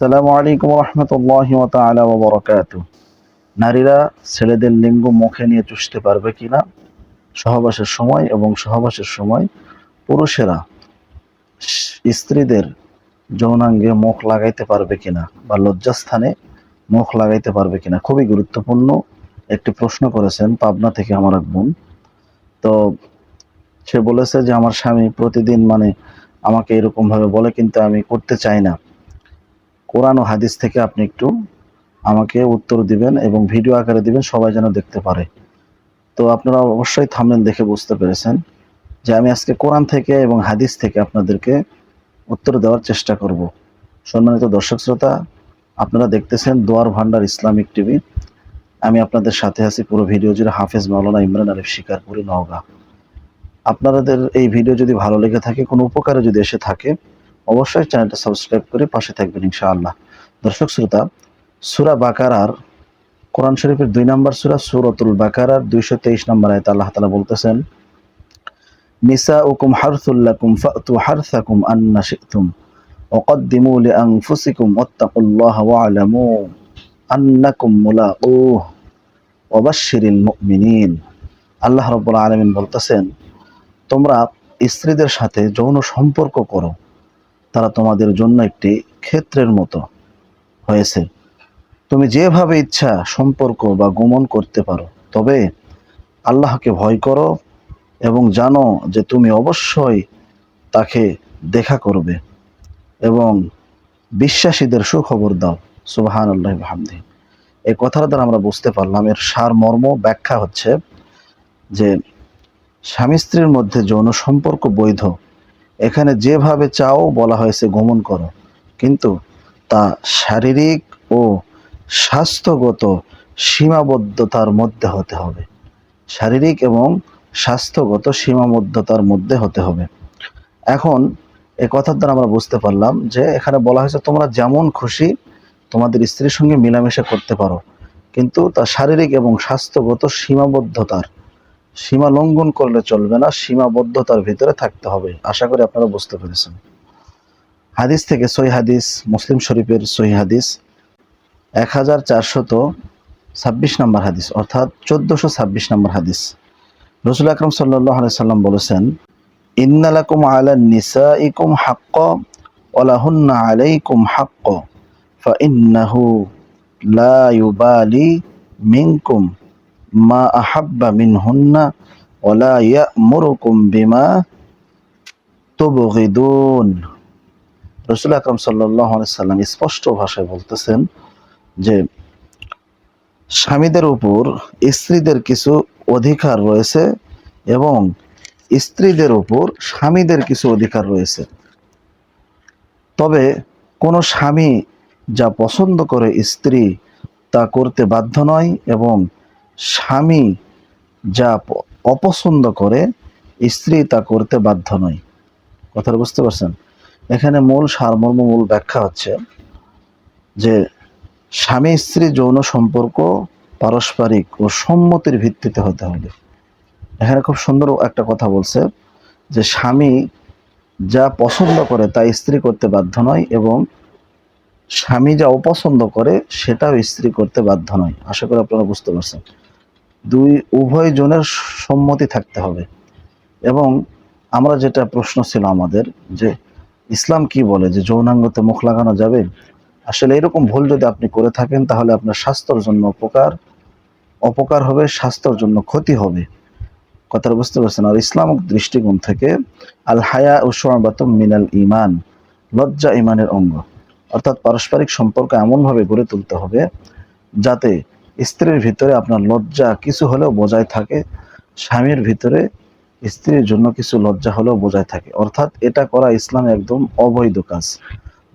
সালামু আলাইকুম রহমতুল্লাহ বারাকাতুহু। নারীরা ছেলেদের লিঙ্গ মুখে নিয়ে চুষতে পারবে কিনা, সহবাসের সময় এবং সহবাসের সময় পুরুষেরা স্ত্রীদের যৌনাঙ্গে মুখ লাগাইতে পারবে কিনা বা লজ্জাস্থানে মুখ লাগাইতে পারবে কিনা খুবই গুরুত্বপূর্ণ একটি প্রশ্ন করেছেন পাবনা থেকে আমার এক বোন। তো সে বলেছে যে, আমার স্বামী প্রতিদিন মানে আমাকে এরকম ভাবে বলে, কিন্তু আমি করতে চাই না। কোরআন ও হাদিস থেকে আপনি একটু আমাকে উত্তর দিবেন এবং ভিডিও আকারে দিবেন, সবাই যেন দেখতে পারে। তো আপনারা অবশ্যই থামলেন দেখে বুঝতে পেরেছেন যে আমি আজকে কোরআন থেকে এবং হাদিস থেকে আপনাদেরকে উত্তর দেওয়ার চেষ্টা করব। সম্মানিত দর্শক শ্রোতা, আপনারা দেখতেছেন দোয়ার ভান্ডার ইসলামিক টিভি। আমি আপনাদের সাথে আছি পুরো ভিডিও জুড়ে হাফেজ মাওলানা ইমরান আরিফ শিকারপুরি, নওগাঁ। আপনাদের এই ভিডিও যদি ভালো লেগে থাকে, কোনো উপকারে যদি এসে থাকে অবশ্যই চ্যানেলটা সাবস্ক্রাইব করে পাশে থাকবেন ইনশাআল্লাহ। দর্শক শ্রোতা, সুরা বাকারার কোরআন শরীফের দুই নম্বর সুরা সুরতুল বাকারার দুইশো তেইশ নম্বর আয়তা আল্লাহ তালা বলতেছেন নিসা উকুম হারসুল্লাকুম ফাতু হারসাকুম আন্না শিখতুম অকদ্দিমু লি আংফুসিকুম অত্তাকুল্লাহ ওয়ালামু আন্নাকুম মুলাকুহ অবাশিরিল মুমিনিন। আল্লাহ রব্বুল আলমিন বলতেছেন, তোমরা স্ত্রীদের সাথে যৌন সম্পর্ক করো। তারা তোমাদের জন্য একটি ক্ষেত্রের মতো হয়েছে। তুমি যেভাবে ইচ্ছা সম্পর্ক বা গমন করতে পারো, তবে আল্লাহকে ভয় করো এবং জানো যে তুমি অবশ্যই তাকে দেখা করবে এবং বিশ্বাসীদের সুখবর দাও। সুবাহান আল্লাহ হামদি এই কথাটা দ্বারা আমরা বুঝতে পারলাম, এর সার মর্ম ব্যাখ্যা হচ্ছে যে স্বামী স্ত্রীর মধ্যে যৌন সম্পর্ক বৈধ এখানে যেভাবে চাও বলা হয়েছে গমন করো। কিন্তু তা শারীরিক ও স্বাস্থ্যগত সীমাবদ্ধতার মধ্যে হতে হবে। শারীরিক এবং স্বাস্থ্যগত সীমাবদ্ধতার মধ্যে হতে হবে। এখন এ কথার দ্বারা আমরা বুঝতে পারলাম যে এখানে বলা হয়েছে তোমরা যেমন খুশি তোমাদের স্ত্রীর সঙ্গে মিলামেশা করতে পারো। কিন্তু তা শারীরিক এবং স্বাস্থ্যগত সীমাবদ্ধতার সীমা লঙ্ঘন করলে চলবে না, সীমাবদ্ধতার ভিতরে থাকতে হবে। আশা করি আপনারা বুঝতে পেরেছেন। হাদিস থেকে সই হাদিস, মুসলিম শরীফের সই হাদিস এক হাজার চারশত ছাব্বিশ নম্বর হাদিস, অর্থাৎ চোদ্দশো ছাব্বিশ নম্বর হাদিস। রসুল আকরম সাল্লাহ সাল্লাম বলেছেন, ইন্নালাকুম আলা নিসা ইকুম হাক্ক ওলাহুন্না আলাইকুম হাক্ক ফা ইন্নাহু লা ইউবালি মিনকুম। মা আহাব্বা মিনহুন্না ওলা ইয়ামুরুকুম বিমা তুবগিদুন। রসুল আকরম সাল্লাহ সাল্লাম স্পষ্ট ভাষায় বলতেছেন যে, স্বামীদের উপর স্ত্রীদের কিছু অধিকার রয়েছে এবং স্ত্রীদের উপর স্বামীদের কিছু অধিকার রয়েছে। তবে কোনো স্বামী যা পছন্দ করে স্ত্রী তা করতে বাধ্য নয় এবং স্বামী যা অপছন্দ করে, স্ত্রী তা করতে বাধ্য নয়। কথাটা বুঝতে পারছেন? এখানে মূল সারমর্ম, মূল ব্যাখ্যা হচ্ছে যে, স্বামী, স্ত্রী যৌন সম্পর্ক পারস্পরিক ও সম্মতির ভিত্তিতে হতে হবে। এখানে খুব সুন্দর একটা কথা বলছে যে, স্বামী যা পছন্দ করে তা স্ত্রী করতে বাধ্য নয় এবং স্বামী যা অপছন্দ করে, সেটাও স্ত্রী করতে বাধ্য নয়। আশা করি আপনারা বুঝতে পারছেন। দুই উভয় জনের সম্মতি থাকতে হবে। এবং আমরা যেটা প্রশ্ন ছিল আমাদের, যে ইসলাম কি বলে, যে যৌনাঙ্গতে মুখ লাগানো যাবে? আসলে এরকম ভুল যদি আপনি করে থাকেন, তাহলে আপনার স্বাস্থ্যের জন্য উপকার, অপকার হবে, স্বাস্থ্যর জন্য ক্ষতি হবে। কথাটা বুঝতে পারছেন? আর ইসলামিক দৃষ্টিকোণ থেকে আল হায়া উসমাবাতম মিনাল ইমান লজ্জা ইমানের অঙ্গ। অর্থাৎ পারস্পরিক সম্পর্ক এমনভাবে গড়ে তুলতে হবে যাতে স্ত্রীর ভিতরে আপনার লজ্জা কিছু হলেও বজায় থাকে, স্বামীর ভিতরে স্ত্রীর জন্য কিছু লজ্জা হলেও বজায় থাকে। অর্থাৎ এটা করা ইসলামে একদম অবৈধ কাজ।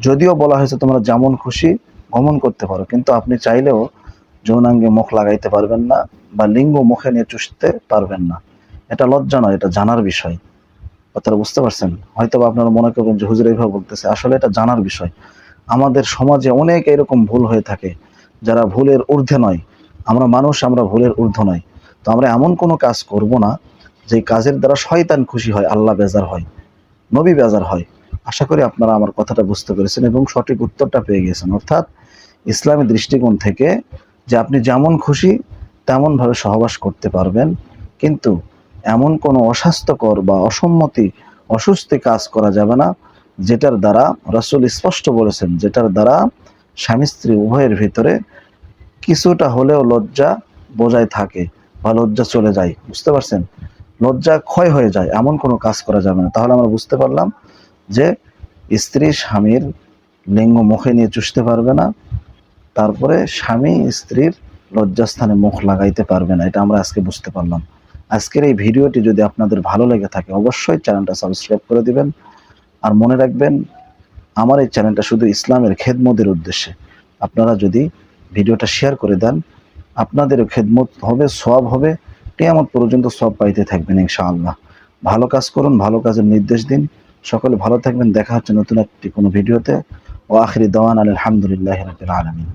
যদিও বলা হয়েছে তোমরা যেমন খুশি গমন করতে পারো, কিন্তু আপনি চাইলেও যৌনাঙ্গে মুখ লাগাইতে পারবেন না বা লিঙ্গ মুখে নিয়ে চুষতে পারবেন না। এটা লজ্জা নয়, এটা জানার বিষয়। কথাটা বুঝতে পারছেন? হয়তো আপনারা মনে করবেন যে হুজুর এইভাবে বলতেছে, আসলে এটা জানার বিষয়। আমাদের সমাজে অনেক এরকম ভুল হয়ে থাকে, যারা ভুলের ঊর্ধ্বে নয়। আমরা মানুষ, আমরা ভুলের ঊর্ধ্ব নয় তো আমরা এমন কোনো কাজ করব না, যে কাজের দ্বারা শয়তান খুশি হয়, আল্লাহ বেজার হয়, নবী বেজার হয়। আশা করি আপনারা আমার কথাটা বুঝতে পেরেছেন এবং সঠিক উত্তরটা পেয়ে গেছেন। অর্থাৎ ইসলামী দৃষ্টিকোণ থেকে যে আপনি যেমন খুশি, তেমনভাবে সহবাস করতে পারবেন। কিন্তু এমন কোনো অস্বাস্থ্যকর বা অসম্মতি অসুস্থি কাজ করা যাবে না, যেটার দ্বারা রাসূল স্পষ্ট বলেছেন, যেটার দ্বারা স্বামী স্ত্রী উভয়ের ভিতরে কিছুটা হলেও লজ্জা বজায় থাকে বা লজ্জা চলে যায়, বুঝতে পারছেন? লজ্জা ক্ষয় হয়ে যায়, এমন কোনো কাজ করা যাবে না। তাহলে আমরা বুঝতে পারলাম যে স্ত্রী স্বামীর লিঙ্গ মুখে নিয়ে চুষতে পারবে না, তারপরে স্বামী স্ত্রীর লজ্জাস্থানে মুখ লাগাইতে পারবে না, এটা আমরা আজকে বুঝতে পারলাম। আজকের এই ভিডিওটি যদি আপনাদের ভালো লেগে থাকে, অবশ্যই চ্যানেলটা সাবস্ক্রাইব করে দিবেন। আর মনে রাখবেন, আমার এই চ্যানেলটা শুধু ইসলামের খেদমতের উদ্দেশ্যে। আপনারা যদি ভিডিওটা শেয়ার করে দেন। আপনাদেরও খেদমত হবে সব হবে। কেয়ামত পর্যন্ত সব পাইতে থাকবেন ইনশাআল্লাহ। ভালো কাজ করুন, ভালো কাজের নির্দেশ দিন। সকলে ভালো থাকবেন। দেখা হচ্ছে নতুন একটি কোনো ভিডিওতে। ও আখরি দেওয়ান আলহামদুলিল্লাহ রবিল আলমিন।